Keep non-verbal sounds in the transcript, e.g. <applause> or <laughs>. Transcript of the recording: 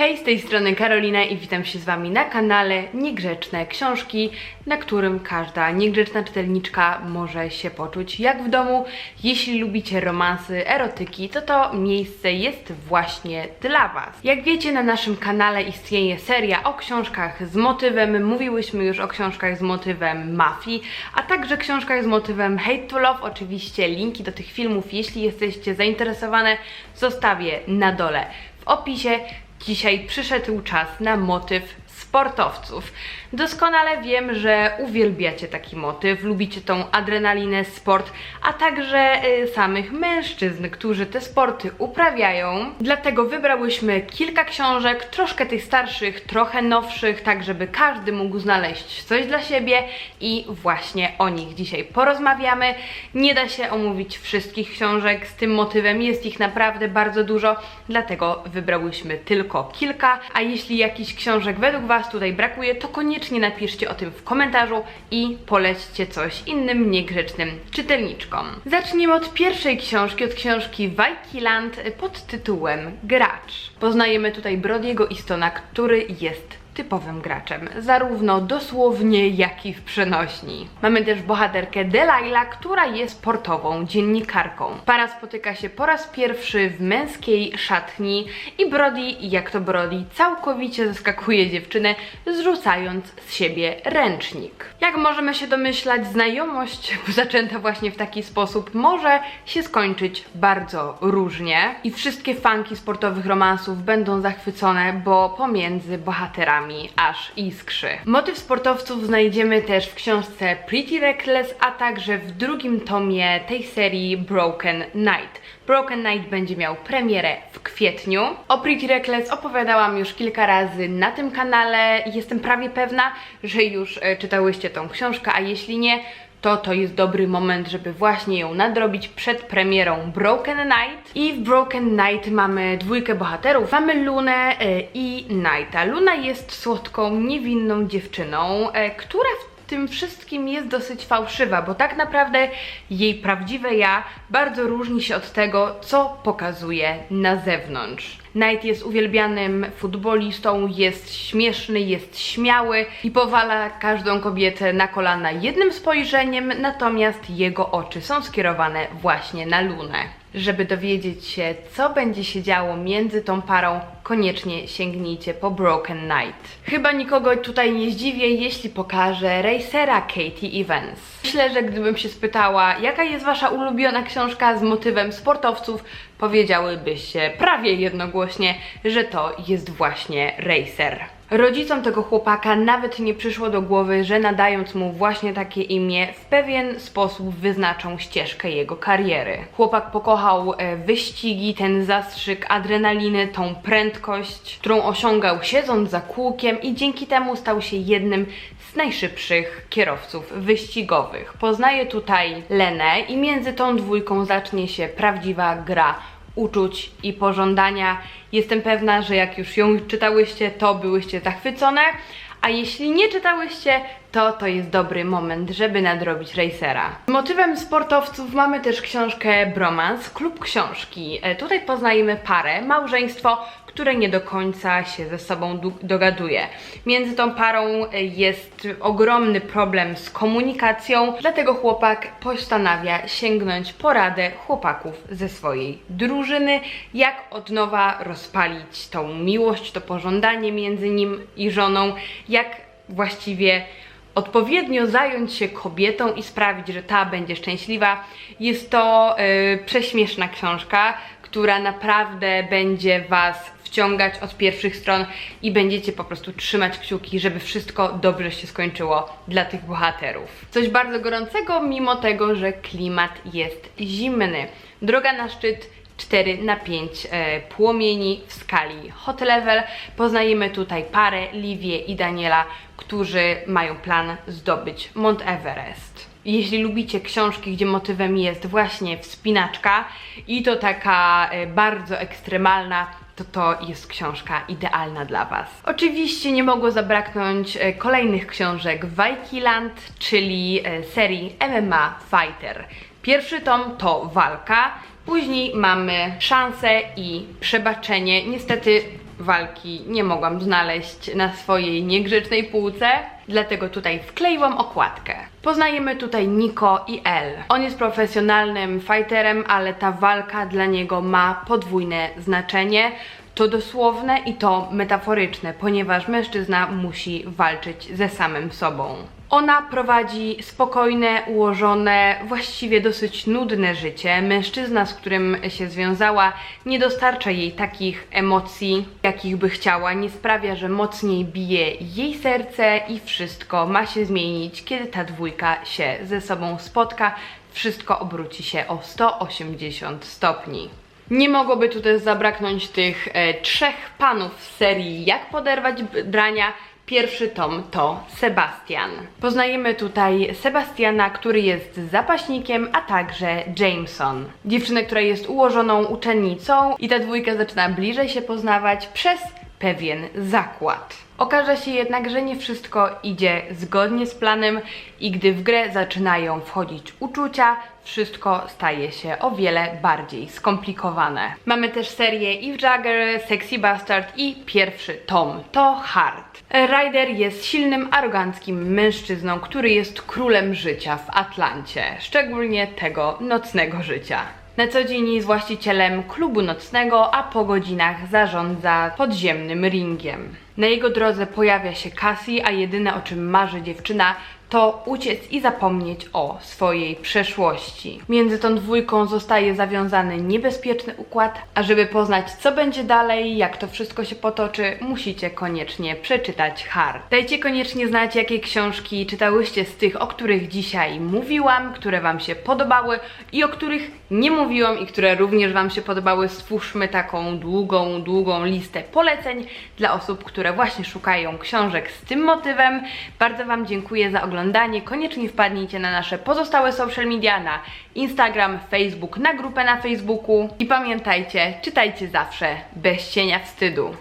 Hej, z tej strony Karolina i witam się z Wami na kanale Niegrzeczne Książki, na którym każda niegrzeczna czytelniczka może się poczuć jak w domu. Jeśli lubicie romansy, erotyki, to to miejsce jest właśnie dla Was. Jak wiecie, na naszym kanale istnieje seria o książkach z motywem. Mówiłyśmy już o książkach z motywem mafii, a także książkach z motywem Hate to Love. Oczywiście linki do tych filmów, jeśli jesteście zainteresowane, zostawię na dole w opisie. Dzisiaj przyszedł czas na motyw sportowców. Doskonale wiem, że uwielbiacie taki motyw, lubicie tą adrenalinę, sport, a także y, samych mężczyzn, którzy te sporty uprawiają. Dlatego wybrałyśmy kilka książek, troszkę tych starszych, trochę nowszych, tak żeby każdy mógł znaleźć coś dla siebie i właśnie o nich dzisiaj porozmawiamy. Nie da się omówić wszystkich książek z tym motywem, jest ich naprawdę bardzo dużo, dlatego wybrałyśmy tylko kilka, a jeśli jakichś książek według Was tutaj brakuje, to koniecznie napiszcie o tym w komentarzu i polećcie coś innym niegrzecznym czytelniczkom. Zacznijmy od pierwszej książki, od książki Wajkiland pod tytułem Gracz. Poznajemy tutaj Brodiego Istona, który jest typowym graczem, zarówno dosłownie, jak i w przenośni. Mamy też bohaterkę Delilah, która jest sportową dziennikarką. Para spotyka się po raz pierwszy w męskiej szatni i Brody, jak to Brody, całkowicie zaskakuje dziewczynę, zrzucając z siebie ręcznik. Jak możemy się domyślać, znajomość <laughs> zaczęta właśnie w taki sposób może się skończyć bardzo różnie i wszystkie fanki sportowych romansów będą zachwycone, bo pomiędzy bohaterami aż iskrzy. Motyw sportowców znajdziemy też w książce Pretty Reckless, a także w drugim tomie tej serii Broken Night. Broken Night będzie miał premierę w kwietniu. O Pretty Reckless opowiadałam już kilka razy na tym kanale. Jestem prawie pewna, że już e, czytałyście tą książkę, a jeśli nie, to to jest dobry moment, żeby właśnie ją nadrobić przed premierą Broken Night. I w Broken Night mamy dwójkę bohaterów. Mamy Lunę e, i Nighta. Luna jest słodką, niewinną dziewczyną, e, która w tym wszystkim jest dosyć fałszywa, bo tak naprawdę jej prawdziwe ja bardzo różni się od tego, co pokazuje na zewnątrz. Knight jest uwielbianym futbolistą, jest śmieszny, jest śmiały i powala każdą kobietę na kolana jednym spojrzeniem, natomiast jego oczy są skierowane właśnie na Lunę. Żeby dowiedzieć się, co będzie się działo między tą parą, koniecznie sięgnijcie po Broken Night. Chyba nikogo tutaj nie zdziwię, jeśli pokażę racera Katie Evans. Myślę, że gdybym się spytała, jaka jest wasza ulubiona książka z motywem sportowców, powiedziałybyście prawie jednogłośnie, że to jest właśnie Racer. Rodzicom tego chłopaka nawet nie przyszło do głowy, że nadając mu właśnie takie imię, w pewien sposób wyznaczą ścieżkę jego kariery. Chłopak pokochał e, wyścigi, ten zastrzyk adrenaliny, tą prędkość, którą osiągał siedząc za kółkiem i dzięki temu stał się jednym z najszybszych kierowców wyścigowych. Poznaje tutaj Lenę i między tą dwójką zacznie się prawdziwa gra uczuć i pożądania. Jestem pewna, że jak już ją czytałyście, to byłyście zachwycone, a jeśli nie czytałyście, to to jest dobry moment, żeby nadrobić racera. Motywem sportowców mamy też książkę Bromance, klub książki. E, Tutaj poznajemy parę, małżeństwo, które nie do końca się ze sobą du- dogaduje. Między tą parą e, jest ogromny problem z komunikacją, dlatego chłopak postanawia sięgnąć po radę chłopaków ze swojej drużyny, jak od nowa rozpalić tą miłość, to pożądanie między nim i żoną, jak właściwie odpowiednio zająć się kobietą i sprawić, że ta będzie szczęśliwa. Jest to yy, prześmieszna książka, która naprawdę będzie Was wciągać od pierwszych stron i będziecie po prostu trzymać kciuki, żeby wszystko dobrze się skończyło dla tych bohaterów. Coś bardzo gorącego, mimo tego, że klimat jest zimny. Droga na szczyt 4 na 5 e, płomieni w skali hot level. Poznajemy tutaj parę, Livię i Daniela, którzy mają plan zdobyć Mount Everest. Jeśli lubicie książki, gdzie motywem jest właśnie wspinaczka i to taka e, bardzo ekstremalna, to to jest książka idealna dla Was. Oczywiście nie mogło zabraknąć e, kolejnych książek Wajkiland, czyli serii MMA Fighter. Pierwszy tom to walka, później mamy szansę i przebaczenie. Niestety walki nie mogłam znaleźć na swojej niegrzecznej półce, dlatego tutaj wkleiłam okładkę. Poznajemy tutaj Nico i El. On jest profesjonalnym fighterem, ale ta walka dla niego ma podwójne znaczenie. To dosłowne i to metaforyczne, ponieważ mężczyzna musi walczyć ze samym sobą. Ona prowadzi spokojne, ułożone, właściwie dosyć nudne życie. Mężczyzna, z którym się związała, nie dostarcza jej takich emocji, jakich by chciała, nie sprawia, że mocniej bije jej serce i wszystko ma się zmienić, kiedy ta dwójka się ze sobą spotka. Wszystko obróci się o 180 stopni. Nie mogłoby tu też zabraknąć tych e, trzech panów z serii Jak poderwać brania. Pierwszy tom to Sebastian. Poznajemy tutaj Sebastiana, który jest zapaśnikiem, a także Jameson. Dziewczynę, która jest ułożoną uczennicą i ta dwójka zaczyna bliżej się poznawać przez pewien zakład. Okaże się jednak, że nie wszystko idzie zgodnie z planem i gdy w grę zaczynają wchodzić uczucia, wszystko staje się o wiele bardziej skomplikowane. Mamy też serię Eve Jagger, Sexy Bastard i pierwszy tom to Hard. Ryder jest silnym, aroganckim mężczyzną, który jest królem życia w Atlancie, szczególnie tego nocnego życia. Na co dzień jest właścicielem klubu nocnego, a po godzinach zarządza podziemnym ringiem. Na jego drodze pojawia się Cassie, a jedyne o czym marzy dziewczyna to uciec i zapomnieć o swojej przeszłości. Między tą dwójką zostaje zawiązany niebezpieczny układ, a żeby poznać co będzie dalej, jak to wszystko się potoczy, musicie koniecznie przeczytać Hard. Dajcie koniecznie znać, jakie książki czytałyście z tych, o których dzisiaj mówiłam, które Wam się podobały i o których nie mówiłam i które również Wam się podobały. Stwórzmy taką długą, długą listę poleceń dla osób, które właśnie szukają książek z tym motywem. Bardzo Wam dziękuję za oglądanie. Koniecznie wpadnijcie na nasze pozostałe social media, na Instagram, Facebook, na grupę na Facebooku i pamiętajcie, czytajcie zawsze bez cienia wstydu.